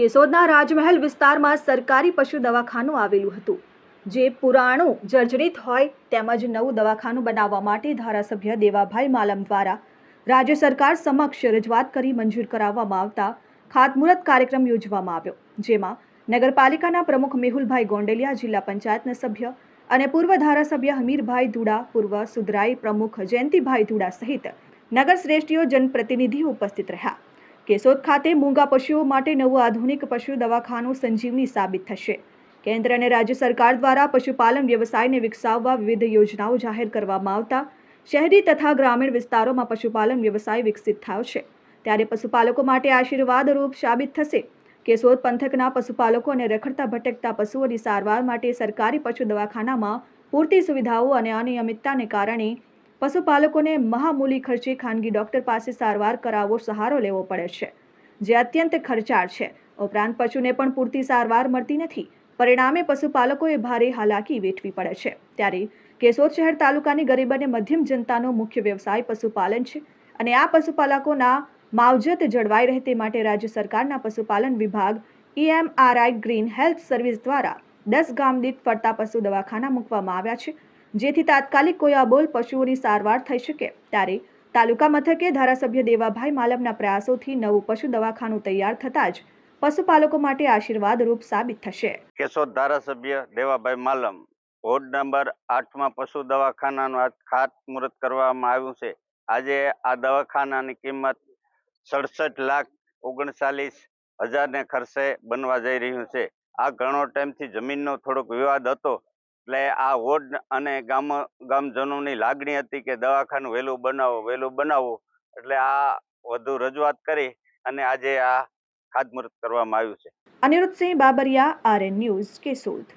કેશોદના રાજમહેલ વિસ્તારમાં સરકારી પશુ દવાખાનું આવેલું હતું, જે પુરાણું જર્જરિત હોય તેમજ નવું દવાખાનું બનાવવા માટે ધારાસભ્ય દેવાભાઈ માલમ દ્વારા રાજ્ય સરકાર સમક્ષ રજૂઆત કરી મંજૂર કરાવવામાં આવતા ખાતમુહૂર્ત કાર્યક્રમ યોજવામાં આવ્યો, જેમાં નગરપાલિકાના પ્રમુખ મેહુલભાઈ ગોંડલિયા, જિલ્લા પંચાયતના સભ્ય અને પૂર્વ ધારાસભ્ય હમીરભાઈ ધુડા, પૂર્વ સુધરાઈ પ્રમુખ જયંતિભાઈ ધુડા સહિત નગરશ્રેષ્ઠીઓ જનપ્રતિનિધિ ઉપસ્થિત રહ્યા. કેશોદ ખાતે મૂંગા પશુઓ માટે નવું આધુનિક પશુ દવાખાનું સંજીવની સાબિત થશે. કેન્દ્ર અને રાજ્ય સરકાર દ્વારા પશુપાલન વ્યવસાયને વિકસાવવા વિવિધ યોજનાઓ જાહેર કરવામાં આવતા શહેરી તથા ગ્રામીણ વિસ્તારોમાં પશુપાલન વ્યવસાય વિકસિત થયો છે. ત્યારે પશુપાલકો માટે આશીર્વાદરૂપ સાબિત થશે. કેશોદ પંથકના પશુપાલકો અને રખડતા ભટકતા પશુઓની સારવાર માટે સરકારી પશુ દવાખાનામાં પૂરતી સુવિધાઓ અને અનિયમિતતાને કારણે પશુપાલકોને મહામૂલી ખર્ચે ખાનગી ડોક્ટર પાસે સારવાર કરાવવો, સહારો લેવો પડે છે. જે અત્યંત ખર્ચાળ છે. ઉપરાંત પશુને પણ પૂરતી સારવાર મળતી નથી. પરિણામે પશુપાલકોએ ભારે હાલાકી વેઠવી પડે છે. ત્યારે કેશોદ શહેર તાલુકાની ગરીબ અને મધ્યમ જનતાનો મુખ્ય વ્યવસાય પશુપાલન છે અને આ પશુપાલકોના માવજત જળવાઈ રહે તે માટે રાજ્ય સરકારના પશુપાલન વિભાગ ઈએમઆરઆઈ ગ્રીન હેલ્થ સર્વિસ દ્વારા દસ ગામ દીઠ ફરતા પશુ દવાખાના મૂકવામાં આવ્યા છે. જેથી તાત્કાલિક કોઈ અબોલ પશુઓની સારવાર થઈ શકે. ત્યારે તાલુકા મથકે ધારાસભ્ય દેવાભાઈ માલમના પ્રયાસોથી નવું પશુ દવાખાનું તૈયાર થતાં જ પશુપાલકો માટે આશીર્વાદરૂપ સાબિત થશે. કેશોદ ધારાસભ્ય દેવાભાઈ માલમ, વોર્ડ નંબર આઠમાં પશુ દવાખાનાનું આજ ખાતમુહૂર્ત કરવામાં આવ્યું છે. આજે આ દવાખાનાની કિંમત સડસઠ લાખ ઓગણચાલીસ હજારને ખર્ચે બનવા જઈ રહ્યું છે. આ ઘણો ટાઈમથી જમીનનો થોડોક વિવાદ હતો. એટલે આ વોર્ડ અને ગામ, ગામજનોની લાગણી હતી કે દવાખાનું વહેલું બનાવો વહેલું બનાવો. એટલે આ વધુ રજૂઆત કરી અને આજે આ ખાતમુહૂર્ત કરવામાં આવ્યું છે. Aniruddhsinh Babariya, RN news Keshod.